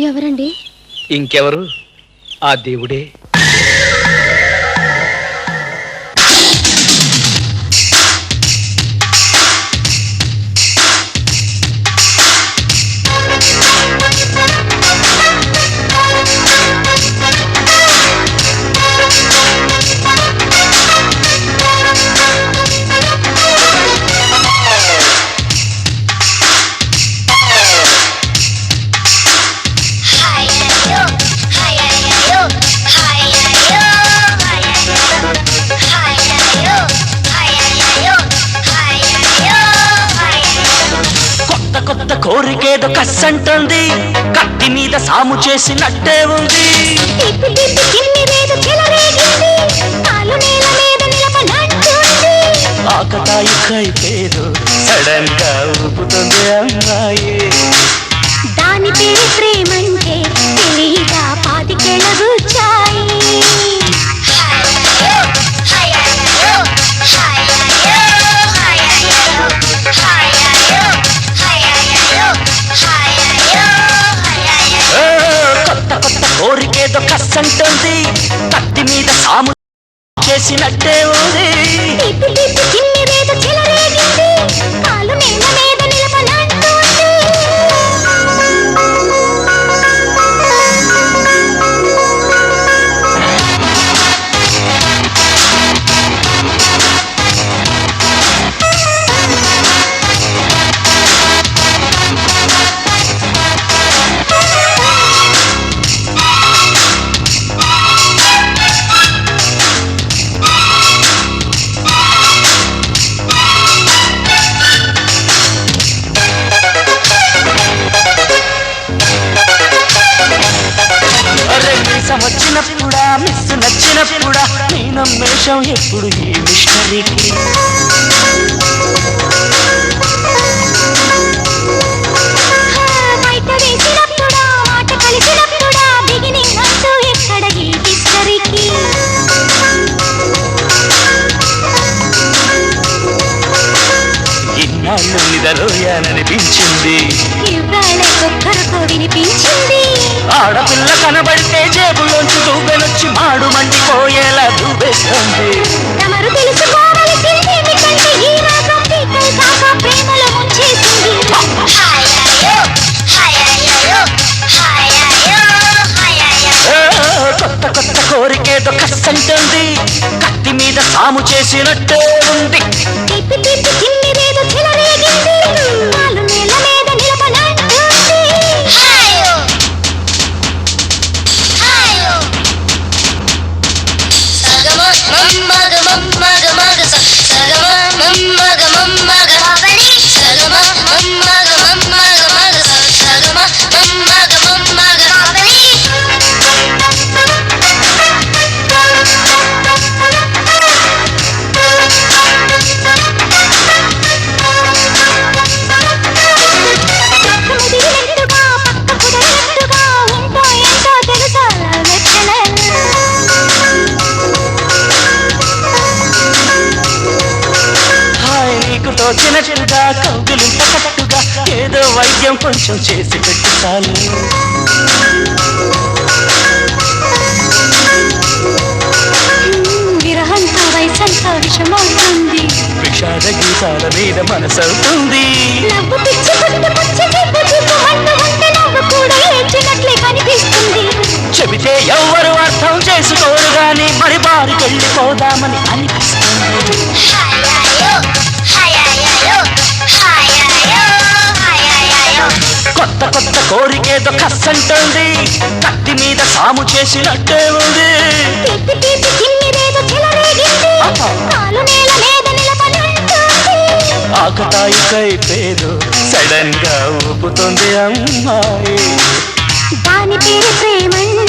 ఎవరండి? ఇంకెవరు? ఆ దేవుడే. ఏదో కస్సంటుంది కత్తి మీద సాము చేసినట్టే ఉంది. తిప్పి తిప్పి కిన్ని సడన్గా ఊపుతుంది అమ్మాయి. దాని పేరు ప్రేమంటే తెలియగా పాతికేళ్ళ గుచ్చాయి. చేసినట్టే ఉంది. మిషనరీకి ఇన్నాళ్ళు నిదరోయాననిపించింది. ఇవాళ వినిపించింది ఆడపిల్ల కనబడితే జేబులోంచి దూబెలొచ్చి మాడు మండిపోయేలా దూబేస్తుంది. కంటుంది కత్తి మీద సాము చేసినట్టే ఉంది. తోచినట్టుగా కౌగులింపకట్టుగా ఏదో వైద్యం కొంచెం చేసి పెట్టు చాలు విరహంతో వయసంతా విషమవుతుంది. విషాద గీతాల మీద మనసవుతుంది. చెబితే ఎవ్వరు అర్థం చేసుకోరు గాని మరి బారికెళ్ళిపోదామని అనిపిస్తుంది. కొత్త కొత్త కోరికేదో కస్సంటుంది కత్తి మీద సాము చేసినట్టే ఉంది. తిప్పి తిప్పి కిన్ని మీద చెలరేగింది కాలు నేల మీద నిలబడంటుంది. ఆకతాయి కైపేరు సడన్గా ఊపుతుంది అమ్మాయి. దాని పేరు ప్రేమంటే